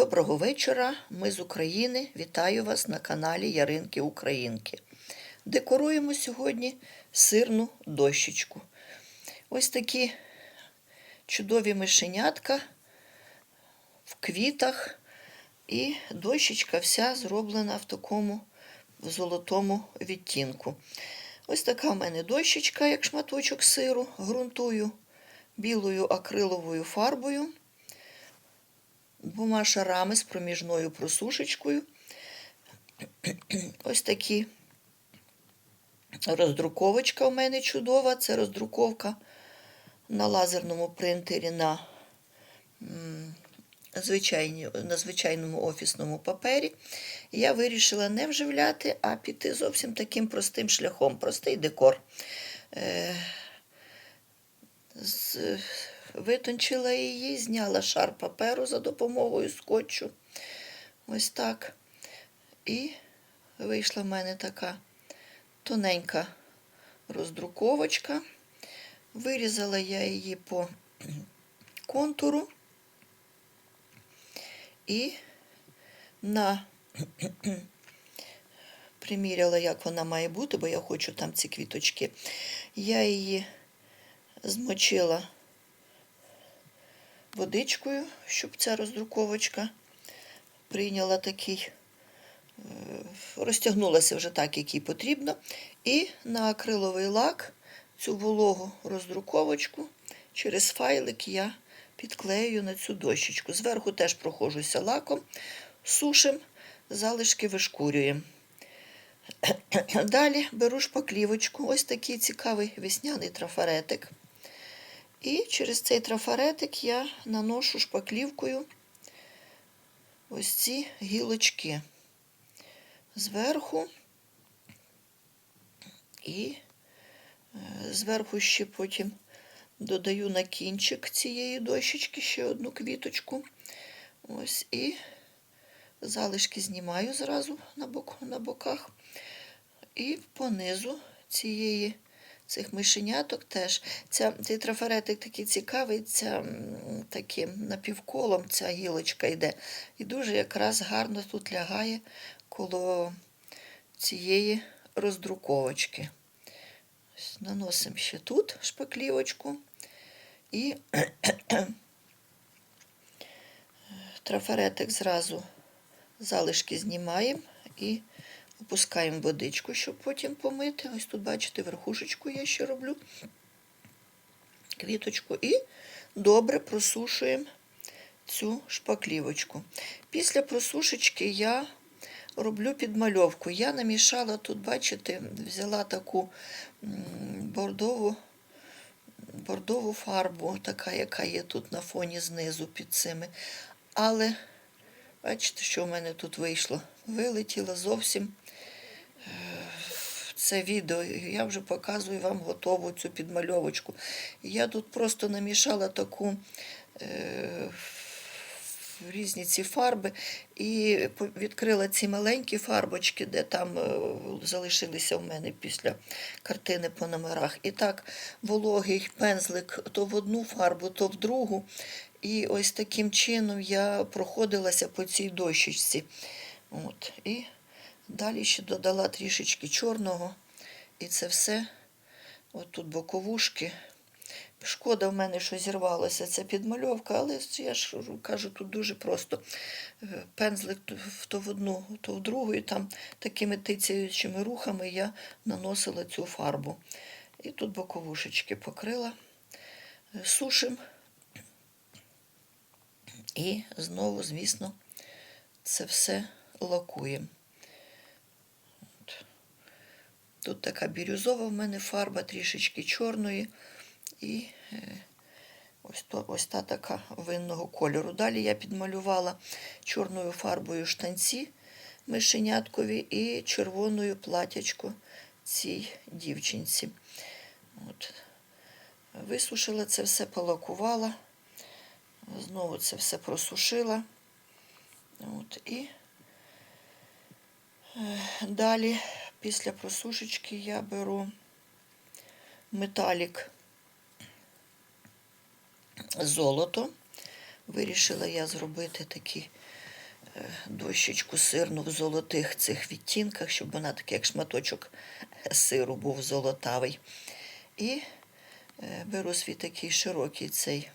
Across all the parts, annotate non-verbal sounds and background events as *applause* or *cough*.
Доброго вечора. Ми з України. Вітаю вас на каналі Яринки Українки. Декоруємо сьогодні сирну дощечку. Ось такі чудові мишенятка в квітах. І дощечка вся зроблена в такому в золотому відтінку. Ось така в мене дощечка, як шматочок сиру, ґрунтую білою акриловою фарбою двома шарами з проміжною просушечкою. *clears throat* Ось такі роздруковочка у мене чудова. Це роздруковка на лазерному принтері на, на звичайному офісному папері. Я вирішила не вживляти, а піти зовсім таким простим шляхом, простий декор. Е, з, витончила її, зняла шар паперу за допомогою скотчу. Ось так. І вийшла в мене така тоненька роздруковочка. Вирізала я її по контуру і на *clears throat* приміряла, як вона має бути, бо я хочу там ці квіточки. Я її змочила водичкою, щоб ця роздруковочка прийняла такий, е, розтягнулася вже так, як їй потрібно. І на акриловий лак цю вологу роздруковочку через файлик я підклею на цю дощечку. Зверху теж проходжуся лаком, сушим, залишки вишкурюємо. Далі беру шпаклівочку, ось такий цікавий весняний трафаретик. І через цей трафаретик я наношу шпаклівкою ось ці гілочки зверху і е, зверху ще потім додаю на кінчик цієї дощечки ще одну квіточку. Ось і залишки знімаю зразу на, бок, на боках. І понизу цієї цих мишеняток теж. Ця, Цей трафаретик такий цікавий, ця, таким напівколом ця гілочка йде. І дуже якраз гарно тут лягає коло цієї роздруковочки. Ось Наносимо ще тут шпаклівочку і *clears throat* трафаретик зразу залишки знімаємо і опускаємо водичку, щоб потім помити. Ось тут, бачите, верхушечку я ще роблю квіточку і добре просушуємо цю шпаклівочку. Після просушечки я роблю підмальовку. Я намішала тут, бачите, взяла таку бордову. Бордову фарбу, така, яка є тут на фоні знизу під цими. Але бачите, що в мене тут вийшло? Вилетіло зовсім е, це відео. Я вже показую вам готову цю підмальовочку. Я тут просто намішала таку е, різні ці фарби і відкрила ці маленькі фарбочки, де там е, залишилися в мене після картини по номерах. І так вологий пензлик то в одну фарбу, то в другу. І ось таким чином я проходилася по цій дощечці. От. І далі ще додала трішечки чорного. І це все. От тут боковушки. Шкода в мене, що зірвалася ця підмальовка, але я ж кажу, тут дуже просто. Е, Пензлик то в- одну, то в другу, і там такими тицяючими рухами я наносила цю фарбу. І тут боковушечки покрила, Е, сушим. І знову, звісно, це все лакуємо. Тут така бірюзова в мене фарба, трішечки чорної. І е, ось, то, ось та така винного кольору. Далі я підмалювала чорною фарбою штанці мишеняткові і червоною платячко цій дівчинці. От. Висушила це все, полакувала. Знову це все просушила. От, і е, далі, після просушечки, я беру металік золото. Вирішила я зробити такі дощечку сирну в золотих цих відтінках, щоб вона такий, як шматочок сиру був золотавий. І е, беру свій такий широкий цей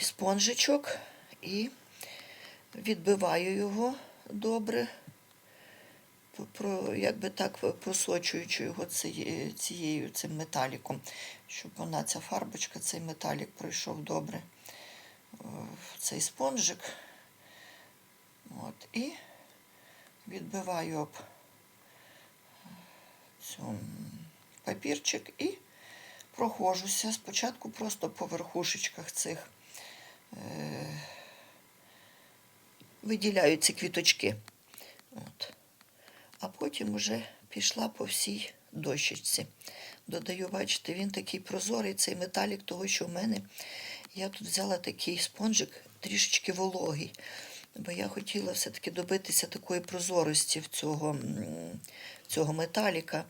спонжичок і відбиваю його добре, про, якби так просочуючи його цією, цим металіком, щоб вона, ця фарбочка, цей металік пройшов добре е, в цей спонжик. От, і відбиваю об цю папірчик і проходжуся спочатку просто по верхушечках цих. Е, виділяю ці квіточки. От. А потім вже пішла по всій дощечці. Додаю, бачите, він такий прозорий, цей металік, того, що в мене. Я тут взяла такий спонжик, трішечки вологий, бо я хотіла все-таки добитися такої прозорості в цього, цього металіка,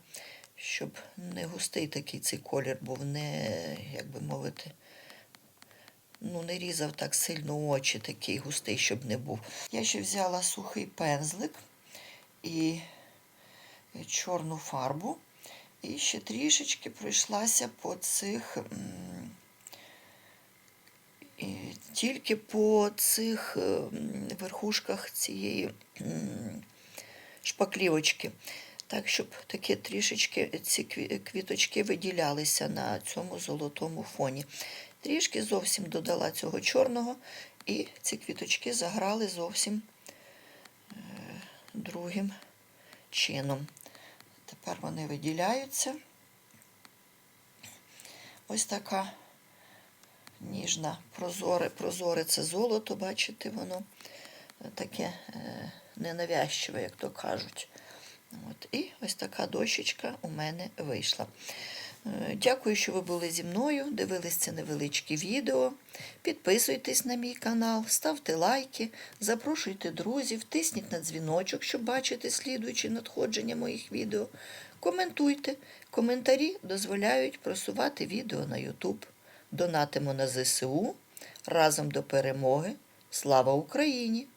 щоб не густий такий цей колір був, не, як би мовити, ну, не різав так сильно очі, такий густий, щоб не був. Я ще взяла сухий пензлик і чорну фарбу. І ще трішечки пройшлася по цих, тільки по цих е, верхушках цієї шпаклівочки. Так, щоб такі трішечки ці квіточки виділялися на цьому золотому фоні. Трішки зовсім додала цього чорного, і ці квіточки заграли зовсім е, другим чином. Тепер вони виділяються. Ось така ніжна, прозоре, прозоре це золото, бачите, воно таке е, ненавязчиве, як то кажуть. От. І ось така дощечка у мене вийшла. Е, Дякую, що ви були зі мною, дивились це невеличке відео. Підписуйтесь на мій канал, ставте лайки, запрошуйте друзів, тисніть на дзвіночок, щоб бачити слідуючі надходження моїх відео. Коментуйте. Коментарі дозволяють просувати відео на YouTube. Донатимо на ЗСУ. Разом до перемоги. Слава Україні!